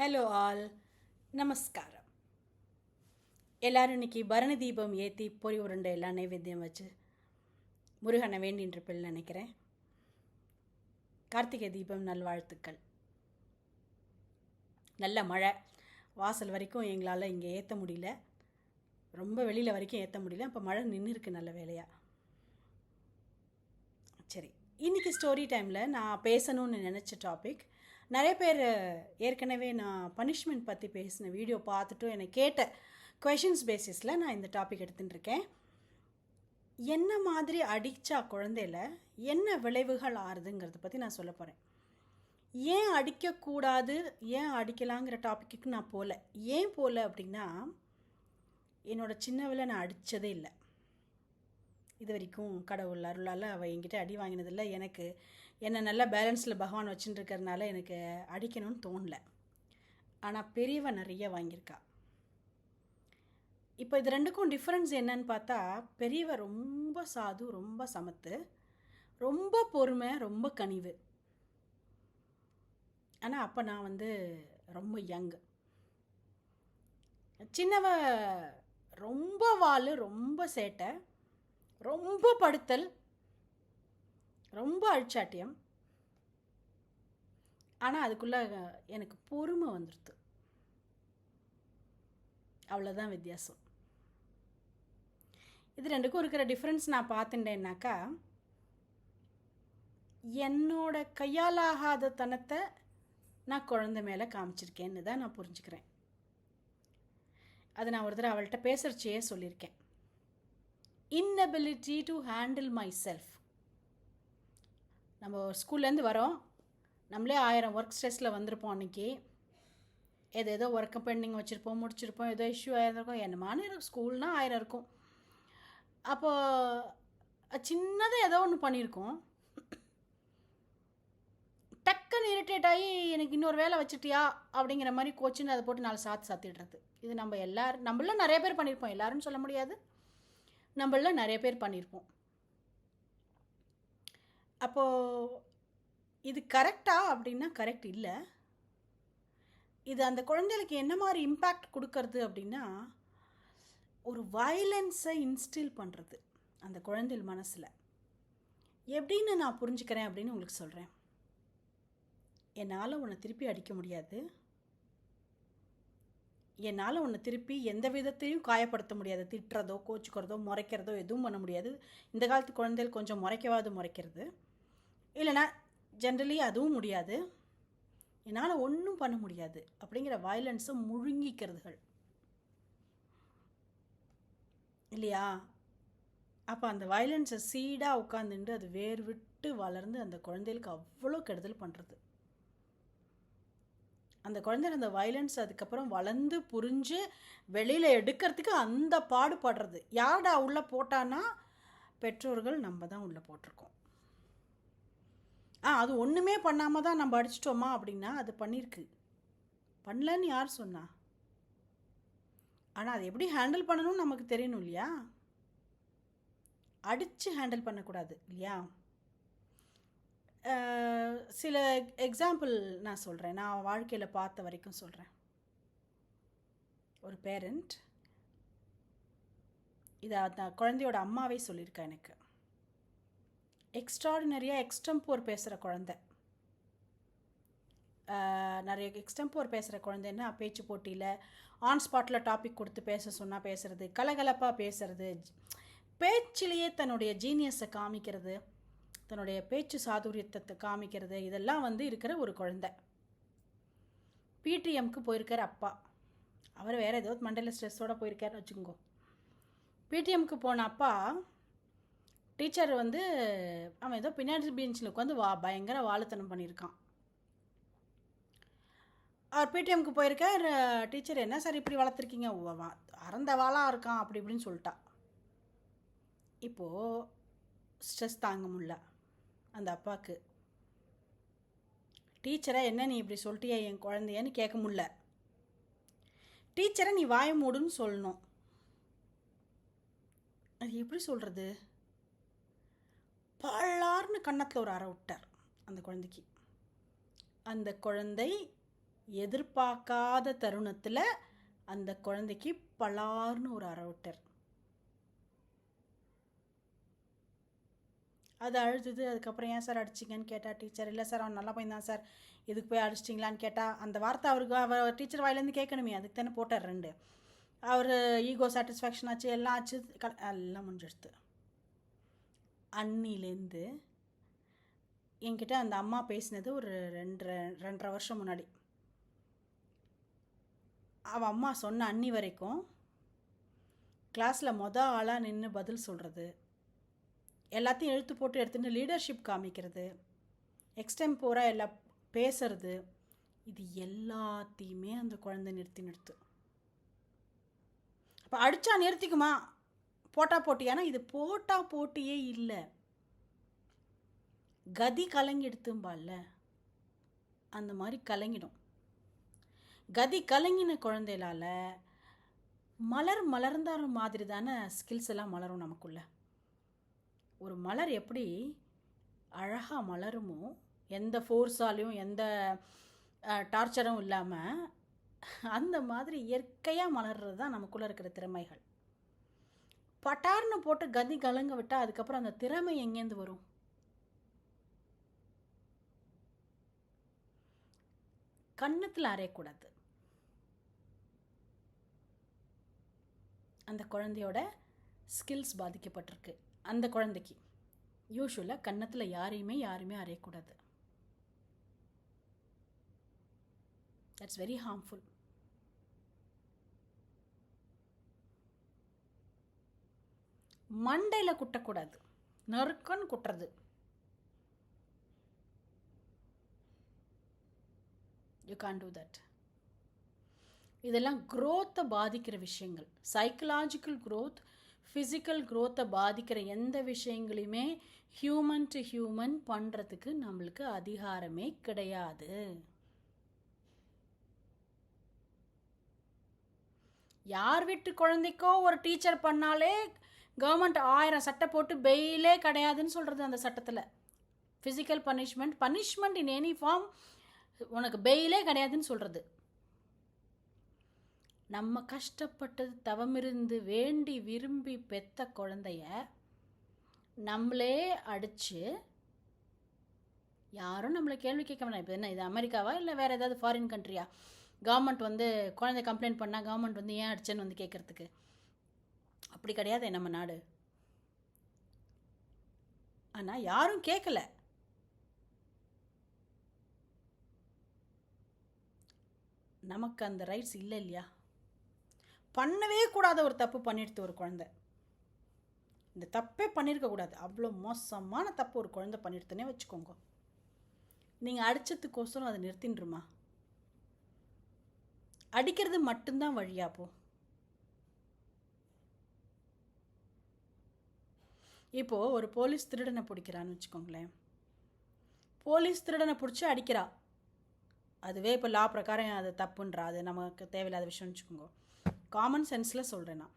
Hello all நமஸ்காரம் எல்லாரும் இன்னைக்கு பரணி தீபம் ஏற்றி பொறி உருண்டை எல்லாம் நைவேத்தியம் வச்சு முருகனை வேண்டின்ற நினைக்கிறேன். கார்த்திகை தீபம் நல்வாழ்த்துக்கள் நல்ல மழை. வாசல் வரைக்கும் எங்களால் இங்கே ஏற்ற முடியல. ரொம்ப வெளியில் வரைக்கும் ஏற்ற முடியல. இப்போ மழை நின்று இருக்கு நல்ல வேலையாக சரி இன்றைக்கி ஸ்டோரி டைமில் நான் பேசணும்னு நினச்ச டாபிக் நிறைய பேர் ஏற்கனவே நான் பனிஷ்மெண்ட் பற்றி பேசின வீடியோ பார்த்துட்டும் என்னை கேட்ட கொஷின்ஸ் பேசிஸில் நான் இந்த டாபிக் எடுத்துட்டுருக்கேன். என்ன மாதிரி அடித்தா குழந்தையில என்ன விளைவுகள் ஆறுதுங்கிறத பற்றி நான் சொல்ல போகிறேன் ஏன் அடிக்கக்கூடாது ஏன் அடிக்கலாங்கிற டாப்பிக்கு நான் போகல ஏன் போகல அப்படின்னா என்னோட சின்னவில் நான் அடித்ததே இல்லை. இது வரைக்கும் கடவுள் அருளால் அவள் என்கிட்ட அடி வாங்கினதில்லை. எனக்கு என்னை நல்லா பேலன்ஸில் பகவான் வச்சுட்டுருக்கறனால எனக்கு அடிக்கணும்னு தோணல. ஆனால் பெரியவ நிறைய வாங்கியிருக்கா. இப்போ இது ரெண்டுக்கும் டிஃப்ரென்ஸ் என்னன்னு பார்த்தா பெரியவ ரொம்ப சாது ரொம்ப சமத்து ரொம்ப பொறுமை ரொம்ப கனிவு. ஆனால் அப்போ நான் வந்து ரொம்ப யங் சின்னவ ரொம்ப வாழ் ரொம்ப சேட்டை ரொம்ப படுத்தல் ரொம்ப அழிச்சாட்டியம். ஆனால் அதுக்குள்ளே எனக்கு பொறுமை வந்துடுது அவ்வளோதான் வித்தியாசம். இது ரெண்டுக்கும் இருக்கிற டிஃப்ரென்ஸ் நான் பார்த்துட்டேன்னாக்கா என்னோட கையாலாகாத தனத்தை நான் குழந்தை மேலே காமிச்சிருக்கேன்னு தான் நான் புரிஞ்சுக்கிறேன். அதை நான் ஒரு தடவை அவள்கிட்ட பேசுகிறச்சே சொல்லியிருக்கேன். Inability to handle myself நம்ம ஸ்கூல்லேருந்து வரோம். நம்மளே ஆயிரம் ஒர்க் ஸ்ட்ரெஸ்ஸில் வந்திருப்போம் அன்றைக்கி ஏதோ ஏதோ ஒர்க்கை பெண்டிங் வச்சுருப்போம் முடிச்சிருப்போம் ஏதோ இஷ்யூ ஆயிருந்திருக்கும் என்னமான இருக்கும் ஸ்கூல்னால் ஆயிரம் இருக்கும். அப்போது சின்னதாக ஏதோ ஒன்று பண்ணியிருக்கோம். டக்குன்னு இரிட்டேட் ஆகி எனக்கு இன்னொரு வேலை வச்சுட்டியா? அப்படிங்கிற மாதிரி கோச்சின்னு அதை போட்டு நாலு சாத்து சாத்திடுறது. இது நம்ம எல்லாரும் நம்மளும் நிறைய பேர் பண்ணியிருப்போம். எல்லாரும் சொல்ல முடியாது. நம்மளில் நிறைய பேர் பண்ணியிருப்போம். அப்போது இது கரெக்டா அப்படின்னா கரெக்ட் இல்லை. இது அந்த குழந்தைகளுக்கு என்ன மாதிரி இம்பேக்ட் கொடுக்கறது அப்படின்னா ஒரு வயலன்ஸை இன்ஸ்டில் பண்ணுறது அந்த குழந்தைகள் மனசில். எப்படின்னு நான் புரிஞ்சுக்கிறேன் அப்படின்னு உங்களுக்கு சொல்கிறேன் என்னால் உன்னை திருப்பி அடிக்க முடியாது. என்னால் உன்னை திருப்பி எந்த விதத்தையும் காயப்படுத்த முடியாது. திட்டுறதோ கோச்சுக்கிறதோ முறைக்கிறதோ எதுவும் பண்ண முடியாது. இந்த காலத்து குழந்தைகள் கொஞ்சம் முறைக்கவாது முறைக்கிறது. இல்லைனா ஜென்ரலி அதுவும் முடியாது. என்னால் ஒன்றும் பண்ண முடியாது. அப்படிங்கிற வயலன்ஸை முழுங்கிக்கிறதுகள். இல்லையா? அப்போ அந்த வயலன்ஸை சீடாக உட்காந்துட்டு அது வேர் விட்டு வளர்ந்து அந்த குழந்தைகளுக்கு அவ்வளோ கெடுதல் பண்ணுறது அந்த குழந்தை அந்த வயலன்ஸ் அதுக்கப்புறம் வளர்ந்து புரிஞ்சு வெளியில் எடுக்கிறதுக்கு அந்த பாடுபடுறது. யார்டா உள்ளே போட்டான்னா பெற்றோர்கள் நம்ம தான் உள்ளே போட்டிருக்கோம். அது ஒன்றுமே பண்ணாமல் தான் நம்ம அடிச்சிட்டோமா அப்படின்னா அது பண்ணியிருக்கு பண்ணலன்னு யார் சொன்னா? ஆனால் அதை எப்படி ஹேண்டில் பண்ணணும்னு நமக்கு தெரியணும் இல்லையா? அடித்து ஹேண்டில் பண்ணக்கூடாது இல்லையா? சில எக்ஸாம்பிள் நான் சொல்கிறேன் நான் வாழ்க்கையில் பார்த்த வரைக்கும் சொல்கிறேன் ஒரு பேரண்ட் இதை நான் குழந்தையோட அம்மாவே சொல்லியிருக்கேன் எனக்கு. எக்ஸ்ட்ராடினரியாக எக்ஸ்டம்போர் பேசுகிற குழந்த. நிறைய எக்ஸ்டம்போர் பேசுகிற குழந்தைன்னா பேச்சு போட்டியில் ஆன் ஸ்பாட்டில் டாபிக் கொடுத்து பேச சொன்னால் பேசுகிறது கலகலப்பாக பேசுகிறது பேச்சிலேயே தன்னுடைய ஜீனியஸை காமிக்கிறது தன்னுடைய பேச்சு சாதுரியத்தை காமிக்கிறது இதெல்லாம் வந்து இருக்கிற ஒரு குழந்தை. பிடிஎம்க்கு போயிருக்கார் அப்பா. அவர் வேறு ஏதோ மண்டல ஸ்ட்ரெஸ்ஸோடு போயிருக்காருன்னு வச்சுக்கோங்க. பிடிஎம்க்கு போன அப்பா டீச்சர் வந்து அவன் ஏதோ பின்னாடி பெஞ்சில் உட்காந்து வா பயங்கர வாழுத்தனம் பண்ணியிருக்கான். அவர் பிடிஎம்க்கு போயிருக்கார் டீச்சர் என்ன சார் இப்படி வளர்த்துருக்கீங்க? அறந்த வாளாக இருக்கான் அப்படி இப்படின்னு சொல்லிட்டா. இப்போது ஸ்ட்ரெஸ் தாங்க முடில அந்த அப்பாவுக்கு. டீச்சரை என்ன நீ இப்படி சொல்லிட்டியா என் குழந்தையன்னு கேட்க முடில டீச்சரை நீ வாய மூடுன்னு சொல்லணும். அது எப்படி சொல்கிறது பல்லார்னு கன்னத்தில் ஒரு அறை விட்டார் அந்த குழந்தைக்கு. அந்த குழந்தை எதிர்பார்க்காத தருணத்தில் அந்த குழந்தைக்கு பலார்னு ஒரு அரவுட்டர் அது அழுதுது. அதுக்கப்புறம் ஏன் சார் அடிச்சிங்கன்னு கேட்டால் டீச்சர் இல்லை சார் அவன் நல்லா பையன் தான் சார். இதுக்கு போய் அடிச்சிட்டிங்களான்னு கேட்டால் அந்த வார்த்தை அவருக்கு அவர் டீச்சர் வாயிலேருந்து கேட்கணுமே. அதுக்கு தானே போட்டார் ரெண்டு. அவர் ஈகோ சாட்டிஸ்ஃபேக்ஷன் ஆச்சு எல்லாம் ஆச்சு க எல்லாம் முடிஞ்சிடுது அன்னிலேருந்து என்கிட்ட அந்த அம்மா பேசினது ஒரு ரெண்டரை ரெண்டரை வருஷம் முன்னாடி. அவள் அம்மா சொன்ன அன்னி வரைக்கும் கிளாஸில் மொதல் ஆளாக நின்று பதில் சொல்கிறது எல்லாத்தையும் எழுத்து போட்டு எடுத்துட்டு லீடர்ஷிப் காமிக்கிறது எக்ஸ்டெம்போராக எல்லா பேசுறது இது எல்லாத்தையுமே அந்த குழந்தை நிறுத்தி நிறுத்து. அப்போ அடித்தா நிறுத்திக்குமா? போட்டா போட்டி. ஆனால் இது போட்டா போட்டியே இல்லை. கதி கலங்கிடுத்தும்பால அந்த மாதிரி கலங்கிடும். கதி கலங்கின குழந்தைகளால் மலர் மலர்ந்தார மாதிரி தானே ஸ்கில்ஸ் எல்லாம் மலரும் நமக்குள்ள. ஒரு மலர் எப்படி அழகாக மலருமோ எந்த ஃபோர்ஸாலையும் எந்த டார்ச்சரும் இல்லாமல் அந்த மாதிரி இயற்கையாக மலர்றது தான் நமக்குள்ளே இருக்கிற திறமைகள். பட்டார்னு போட்டு கதி கலங்க விட்டால் அதுக்கப்புறம் அந்த திறமை எங்கேருந்து வரும்? கன்னத்தில் அரையக்கூடாது. அந்த குழந்தையோட ஸ்கில்ஸ் பாதிக்கப்பட்டிருக்கு. அந்த குழந்தைக்கு. யூஸ்வலாக கன்னத்தில் யாரையுமே யாருமே அறையக்கூடாது தட்ஸ் வெரி ஹார்ம்ஃபுல் மண்டையில் குட்டக்கூடாது. நறுக்கன்னு குட்டுறது. யூ கான் டூ தட் இதெல்லாம் க்ரோத்தை பாதிக்கிற விஷயங்கள். சைக்கலாஜிக்கல் க்ரோத் ஃபிசிக்கல் க்ரோத்தை பாதிக்கிற எந்த விஷயங்களையுமே ஹியூமன் டு ஹியூமன் பண்ணுறதுக்கு நம்மளுக்கு அதிகாரமே கிடையாது. யார் வீட்டு குழந்தைக்கோ ஒரு டீச்சர் பண்ணாலே கவர்மெண்ட் ஆயிரம் சட்டை போட்டு பெயிலே கிடையாதுன்னு சொல்கிறது அந்த சட்டத்தில். Physical punishment punishment in any form உனக்கு பெயிலே கிடையாதுன்னு சொல்கிறது நம்ம கஷ்டப்பட்டது தவமிருந்து வேண்டி விரும்பி பெத்த குழந்தைய நம்மளே அடித்து யாரும் நம்மளை கேள்வி கேட்க வேணாம். இப்போ என்ன இது அமெரிக்காவா இல்லை வேறு ஏதாவது ஃபாரின் கண்ட்ரியா கவர்மெண்ட் வந்து குழந்தை கம்ப்ளைண்ட் பண்ணால் கவர்மெண்ட் வந்து ஏன் அடிச்சேன்னு வந்து கேட்குறதுக்கு அப்படி கிடையாது நம்ம நாடு. ஆனால் யாரும் கேட்கல நமக்கு அந்த ரைட்ஸ் இல்லை இல்லையா? பண்ணவே கூடாத ஒரு தப்பு பண்ணிடுது ஒரு குழந்தை. இந்த தப்பே பண்ணியிருக்கக்கூடாது அவ்வளோ மோசமான தப்பு ஒரு குழந்தை பண்ணிடுத்துனே வச்சுக்கோங்க. நீங்கள் அடித்ததுக்கோசரம் அதை நிறுத்தின்றுமா அடிக்கிறது மட்டும்தான் வழியா இப்போது ஒரு போலீஸ் திருடனை பிடிக்கிறான்னு வச்சுக்கோங்களேன். போலீஸ் திருடனை பிடிச்சி அடிக்கிறா. அதுவே இப்போ லா பிரகாரம் அது தப்புன்றா அது நமக்கு தேவையில்லாத விஷயம்னு வச்சுக்கோங்க. காமன் சென்ஸில் சொல்கிறேன் நான்.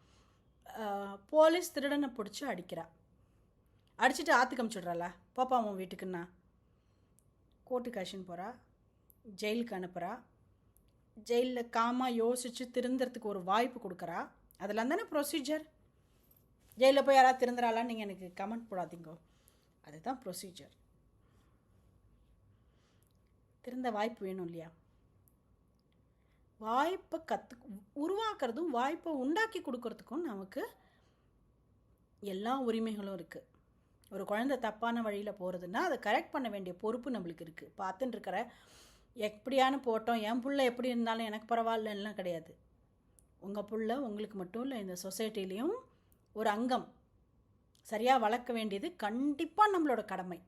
போலீஸ் திருடனை பிடிச்சி அடிக்கிறா. அடிச்சுட்டு ஆற்றுக்கு அமிச்சுட்றாளா? பாப்பா உன் வீட்டுக்குன்னா கோர்ட்டுக்கு அழிச்சின்னு போகிறா ஜெயிலுக்கு அனுப்புகிறா ஜெயிலில் காமாக யோசித்து திருந்துறதுக்கு ஒரு வாய்ப்பு கொடுக்குறா. அதெல்லாம் தானே ப்ரொசீஜர் ஜெயிலில் போய் யாராவது திருந்துறாளான்னு நீங்கள் எனக்கு கமெண்ட் போடாதீங்கோ. அதுதான் ப்ரொசீஜர் திறந்த வாய்ப்பு வேணும் இல்லையா? வாய்ப்பை கற்று உருவாக்குறதும் வாய்ப்பை உண்டாக்கி கொடுக்கறதுக்கும் நமக்கு எல்லா உரிமைகளும் இருக்குது ஒரு குழந்தை தப்பான வழியில் போகிறதுன்னா அதை கரெக்ட் பண்ண வேண்டிய பொறுப்பு நம்மளுக்கு இருக்குது பார்த்துட்டு இருக்கிற எப்படியானு போட்டோம் என் புள்ள எப்படி இருந்தாலும் எனக்கு பரவாயில்லலாம் கிடையாது. உங்கள் புள்ள உங்களுக்கு மட்டும் இல்லை இந்த சொசைட்டிலையும் ஒரு அங்கம். சரியாக வளர்க்க வேண்டியது கண்டிப்பாக நம்மளோட கடமை.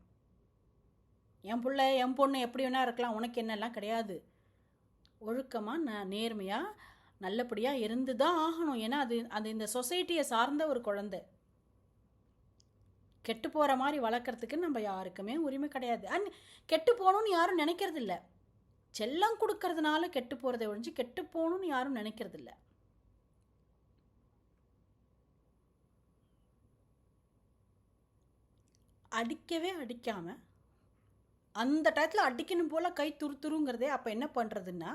என் பிள்ளை என் பொண்ணு எப்படி வேணா இருக்கலாம் உனக்கு என்னெல்லாம் கிடையாது. ஒழுக்கமாக ந நேர்மையாக நல்லபடியாக இருந்து தான் ஆகணும். ஏன்னா அது அது இந்த சொசைட்டியை சார்ந்த ஒரு குழந்தை. கெட்டு போகிற மாதிரி வளர்க்குறதுக்கு நம்ம யாருக்குமே உரிமை கிடையாது. அண்ட் கெட்டு போகணும்னு யாரும் நினைக்கிறதில்ல. செல்லம் கொடுக்கறதுனால கெட்டு போகிறத ஒழிஞ்சு கெட்டு போகணும்னு யாரும் நினைக்கிறதில்ல. அடிக்கவே அடிக்காமல் அந்த டயத்தில் அடிக்கணும் போல் கை துருத்துருங்கிறதே அப்போ என்ன பண்ணுறதுன்னா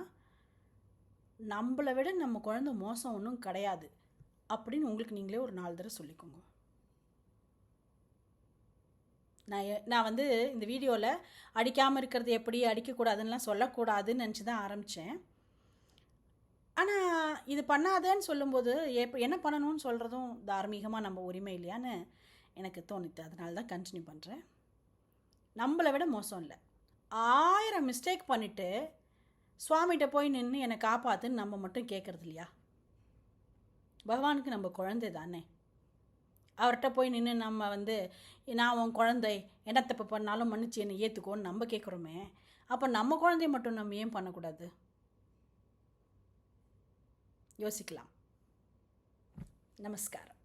நம்மளை விட நம்ம குழந்தை மோசம் ஒன்றும் கிடையாது அப்படின்னு உங்களுக்கு நீங்களே ஒரு நாலு தடவை சொல்லிக்கோங்க. நான் நான் வந்து இந்த வீடியோவில் அடிக்காமல் இருக்கிறது எப்படி அடிக்கக்கூடாதுன்னெலாம் சொல்லக்கூடாதுன்னு நினச்சி தான் ஆரம்பித்தேன் ஆனால் இது பண்ணாதேன்னு சொல்லும்போது எப்போ என்ன பண்ணணும்னு சொல்கிறதும் தார்மீகமாக நம்ம உரிமை இல்லையான்னு எனக்கு தோணுது அதனால தான் கண்டினியூ பண்ணுறேன் நம்மளை விட மோசம் இல்லை. ஆயிரம் மிஸ்டேக் பண்ணிவிட்டு சுவாமிகிட்ட போய் நின்று என்னை காப்பாத்துன்னு நம்ம மட்டும் கேட்குறது இல்லையா? பகவானுக்கு நம்ம குழந்தை தானே. அவர்கிட்ட போய் நின்று நம்ம வந்து நான் உன் குழந்தை என்ன தப்பு பண்ணாலும் மன்னிச்சு என்னை ஏற்றுக்கோன்னு நம்ம கேட்குறோமே அப்போ நம்ம குழந்தைய மட்டும் நம்ம ஏன் பண்ணக்கூடாது? யோசிக்கலாம். நமஸ்காரம்.